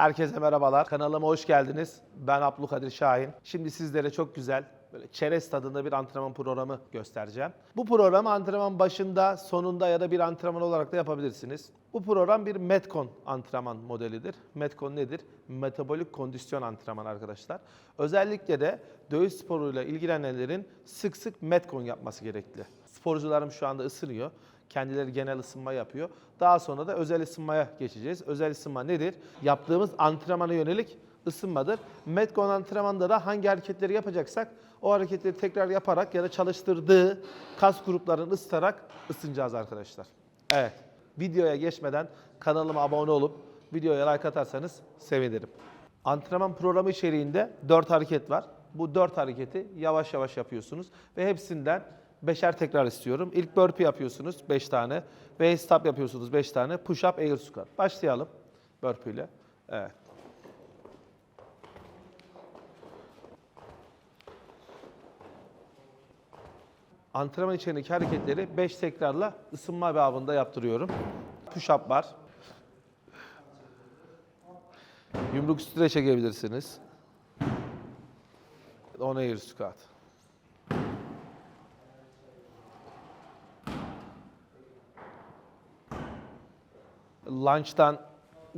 Herkese merhabalar. Kanalıma hoş geldiniz. Ben Abdülkadir Şahin. Şimdi sizlere çok güzel böyle çerez tadında bir antrenman programı göstereceğim. Bu programı antrenman başında, sonunda ya da bir antrenman olarak da yapabilirsiniz. Bu program bir Metcon antrenman modelidir. Metcon nedir? Metabolik kondisyon antrenman arkadaşlar. Özellikle de dövüş sporuyla ilgilenenlerin sık sık Metcon yapması gerekli. Sporcularım şu anda ısınıyor. Kendileri genel ısınma yapıyor. Daha sonra da özel ısınmaya geçeceğiz. Özel ısınma nedir? Yaptığımız antrenmana yönelik ısınmadır. Metcon antrenmanda da hangi hareketleri yapacaksak o hareketleri tekrar yaparak ya da çalıştırdığı kas gruplarını ısıtarak ısınacağız arkadaşlar. Evet. Videoya geçmeden kanalıma abone olup videoya like atarsanız sevinirim. Antrenman programı içeriğinde 4 hareket var. Bu 4 hareketi yavaş yavaş yapıyorsunuz ve hepsinden beşer tekrar istiyorum. İlk burpee yapıyorsunuz 5 tane. Ve stop yapıyorsunuz 5 tane. Push up, air squat. Başlayalım burpee ile. Evet. Antrenman içindeki hareketleri 5 tekrarla ısınma babında yaptırıyorum. Push up var. Yumruk üstüne çekebilirsiniz. 10 air squat. Lunch'tan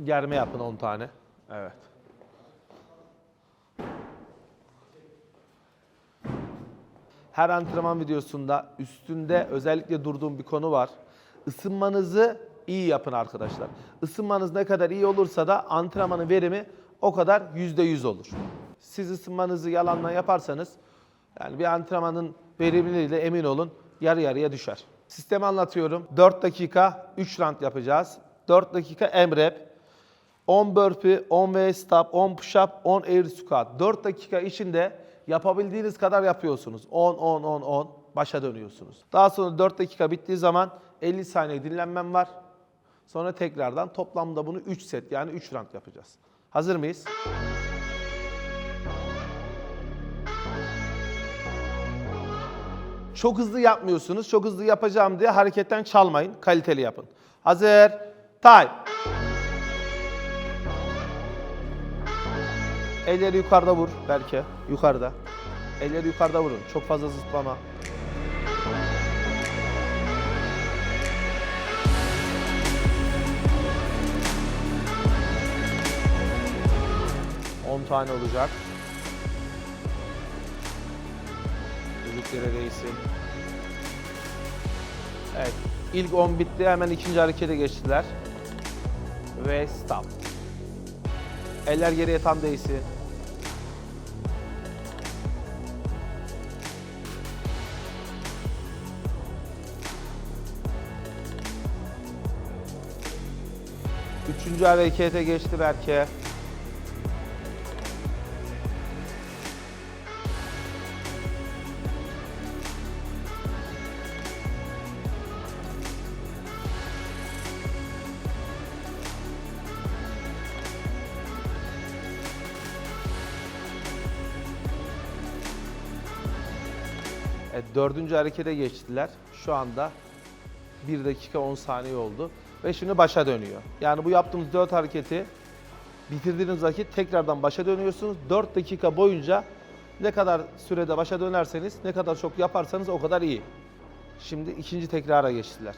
germe yapın 10 tane. Evet. Her antrenman videosunda üstünde özellikle durduğum bir konu var. Isınmanızı iyi yapın arkadaşlar. Isınmanız ne kadar iyi olursa da antrenmanın verimi o kadar %100 olur. Siz ısınmanızı yalanla yaparsanız yani bir antrenmanın verimliliğiyle emin olun yarı yarıya düşer. Sistemi anlatıyorum. 4 dakika 3 round yapacağız. 4 dakika M-rep. 10 burpee, 10 V stop, 10 push up, 10 air squat. 4 dakika içinde yapabildiğiniz kadar yapıyorsunuz. 10, 10, 10, 10. Başa dönüyorsunuz. Daha sonra 4 dakika bittiği zaman 50 saniye dinlenmem var. Sonra tekrardan toplamda bunu 3 set yani 3 round yapacağız. Hazır mıyız? Çok hızlı yapmıyorsunuz. Çok hızlı yapacağım diye hareketten çalmayın. Kaliteli yapın. Hazır. Time. Elleri yukarıda vur belki. Yukarıda. Elleri yukarıda vurun. Çok fazla zıplama. On tane olacak. Yüzüklere değsin. Evet. İlk 10 bitti. Hemen ikinci harekete geçtiler. Ve stop. Eller geriye tam değsin. Üçüncü harekete geçti Berke. Evet, dördüncü harekete geçtiler. Şu anda 1 dakika 10 saniye oldu. Ve şimdi başa dönüyor. Yani bu yaptığımız 4 hareketi bitirdiğiniz vakit tekrardan başa dönüyorsunuz. 4 dakika boyunca ne kadar sürede başa dönerseniz, ne kadar çok yaparsanız o kadar iyi. Şimdi ikinci tekrara geçtiler.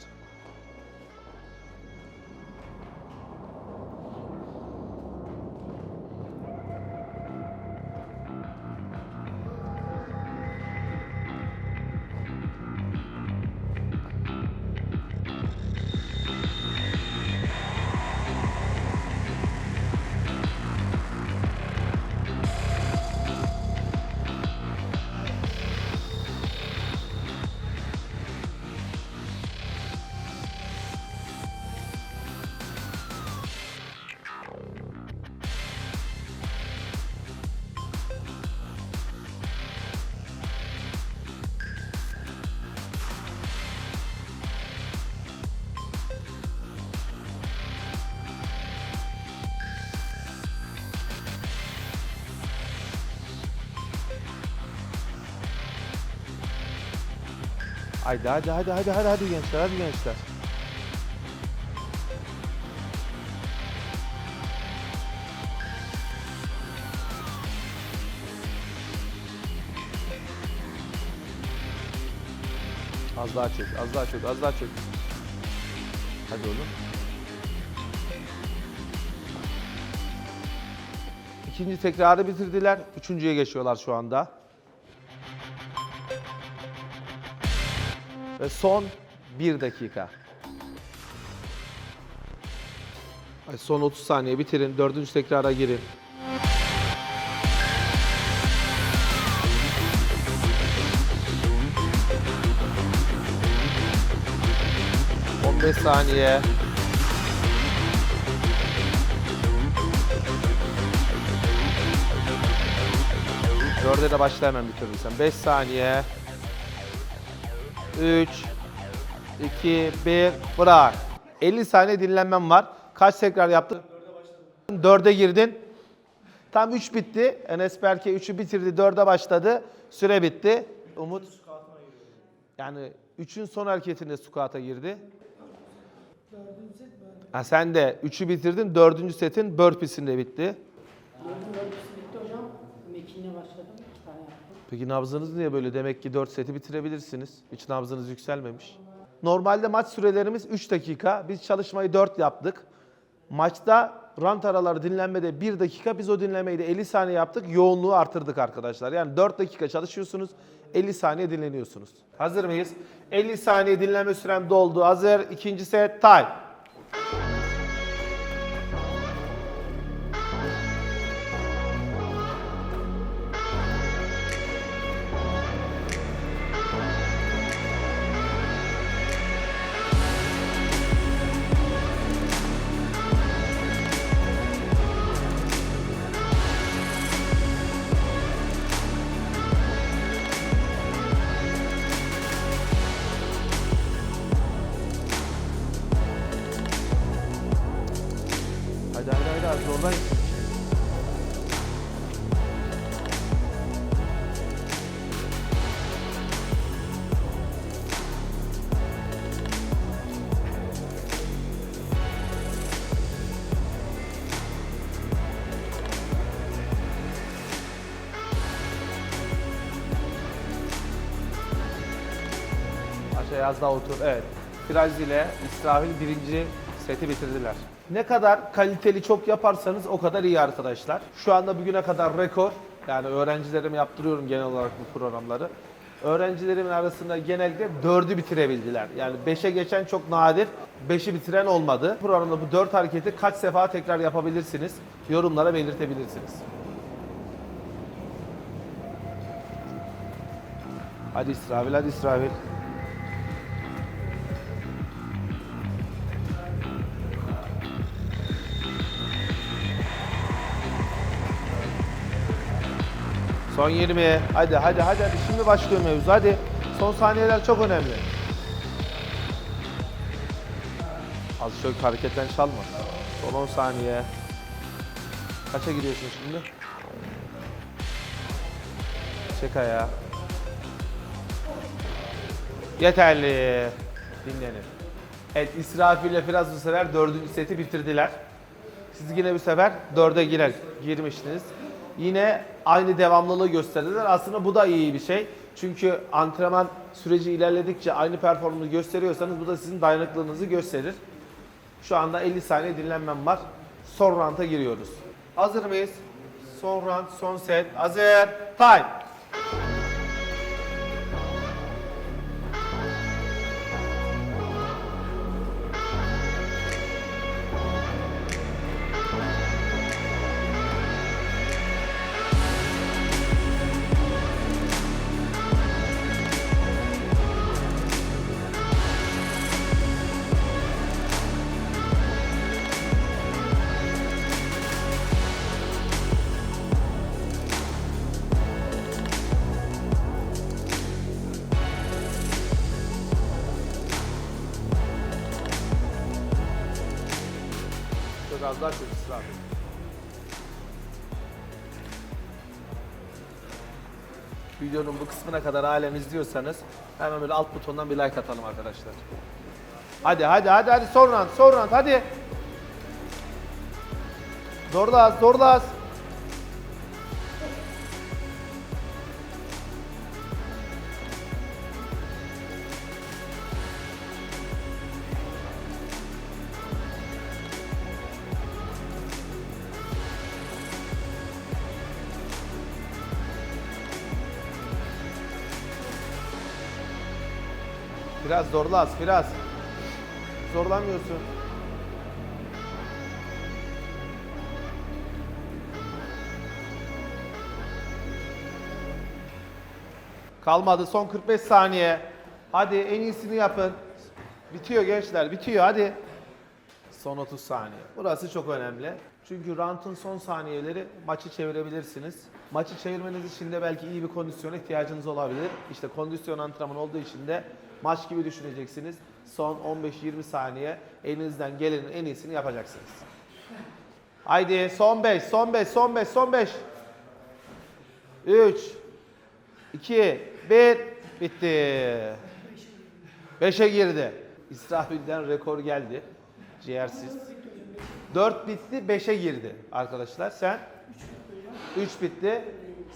Haydi hadi hadi hadi hadi hadi gençler hadi gençler. Az daha çök, az daha çök, az daha çök. Hadi oğlum. İkinci tekrarı bitirdiler. Üçüncüye geçiyorlar şu anda. Ve son bir dakika. Ay son 30 saniye bitirin. Dördüncü tekrara girin. On beş saniye. Dörde de başla hemen bitirirsen. 5 saniye. 3 2 1 bırak. 50 saniye dinlenmem var. Kaç tekrar yaptın? 4'e girdin. Tam 3 bitti. Enes Berke 3'ü bitirdi. 4'e başladı. Süre bitti. Umut yani 3'ün son hareketinde squat'a girdi. Ha, sen de 3'ü bitirdin. 4. setin burpee'sinde bitti. Örgüsü bitti hocam. Mekinle başladım. Peki nabzınız niye böyle? Demek ki 4 seti bitirebilirsiniz. Hiç nabzınız yükselmemiş. Normalde maç sürelerimiz 3 dakika. Biz çalışmayı 4 yaptık. Maçta rant araları dinlenmede 1 dakika. Biz o dinlemeyi de 50 saniye yaptık. Yoğunluğu artırdık arkadaşlar. Yani 4 dakika çalışıyorsunuz. 50 saniye dinleniyorsunuz. Hazır mıyız? 50 saniye dinlenme sürem doldu. Hazır. İkinci set time. Aşağıya az daha otur. Evet. Firaj ile İsrafil birinci seti bitirdiler. Ne kadar kaliteli çok yaparsanız o kadar iyi arkadaşlar. Şu anda bugüne kadar rekor. Yani öğrencilerime yaptırıyorum genel olarak bu programları. Öğrencilerimin arasında genellikle dördü bitirebildiler. Yani beşe geçen çok nadir. Beşi bitiren olmadı. Programda bu dört hareketi kaç sefa tekrar yapabilirsiniz? Yorumlara belirtebilirsiniz. Hadi İsrafil, hadi İsrafil. Son 20. Hadi hadi hadi hadi şimdi başlıyor mevzu. Hadi. Son saniyeler çok önemli. Az çok hareketten çalma. Son 10 saniye. Kaça gidiyorsun şimdi? Çek ayağı. Yeterli. Dinlenin. Evet İsrafil ile Firaz bu sefer dördüncü seti bitirdiler. Siz yine bir sefer dörde girer, girmiştiniz. Yine aynı devamlılığı gösterdiler. Aslında bu da iyi bir şey. Çünkü antrenman süreci ilerledikçe aynı performansı gösteriyorsanız bu da sizin dayanıklılığınızı gösterir. Şu anda 50 saniye dinlenmem var. Son round'a giriyoruz. Hazır mıyız? Son round, son set. Hazır. Time. Çok az daha ısrar. Videonun bu kısmına kadar halen izliyorsanız hemen böyle alt butondan bir like atalım arkadaşlar. Hadi hadi hadi hadi son round hadi. Zorla az zorla az. Biraz zorla az, biraz. Zorlanmıyorsun. Kalmadı son 45 saniye. Hadi en iyisini yapın. Bitiyor gençler, bitiyor hadi. Son 30 saniye. Burası çok önemli. Çünkü round'un son saniyeleri maçı çevirebilirsiniz. Maçı çevirmeniz için de belki iyi bir kondisyona ihtiyacınız olabilir. İşte kondisyon antrenmanı olduğu için de maç gibi düşüneceksiniz. Son 15-20 saniye elinizden gelenin en iyisini yapacaksınız. Haydi son 5, son 5, son 5, son 5. 3, 2, 1, bitti. 5'e girdi. İsrafil'den rekor geldi. Ciğersiz. 4 bitti, 5'e girdi arkadaşlar. Sen? 3 bitti.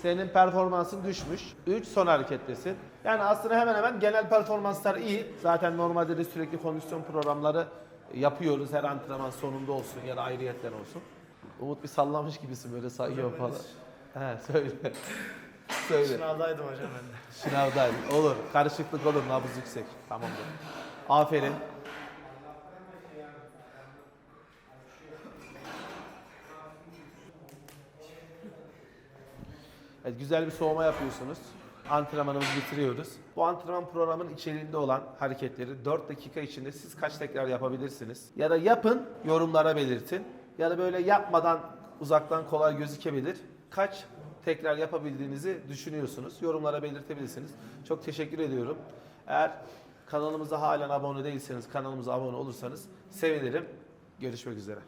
Senin performansın düşmüş. 3 son harekettesin. Yani aslında hemen hemen genel performanslar iyi. Zaten normalde de sürekli kondisyon programları yapıyoruz. Her antrenman sonunda olsun ya da ayrıyetten olsun. Umut bir sallamış gibisin böyle sayıyor falan. He söyle. söyle. Sınavdaydım hocam ben de. Sınavdayım. Olur. Karışıklık olur. Nabız yüksek. Tamamdır. Aferin. Evet, güzel bir soğuma yapıyorsunuz. Antrenmanımızı bitiriyoruz. Bu antrenman programının içeriğinde olan hareketleri 4 dakika içinde siz kaç tekrar yapabilirsiniz? Ya da yapın, yorumlara belirtin. Ya da böyle yapmadan uzaktan kolay gözükebilir. Kaç tekrar yapabildiğinizi düşünüyorsunuz. Yorumlara belirtebilirsiniz. Çok teşekkür ediyorum. Eğer kanalımıza halen abone değilseniz, kanalımıza abone olursanız sevinirim. Görüşmek üzere.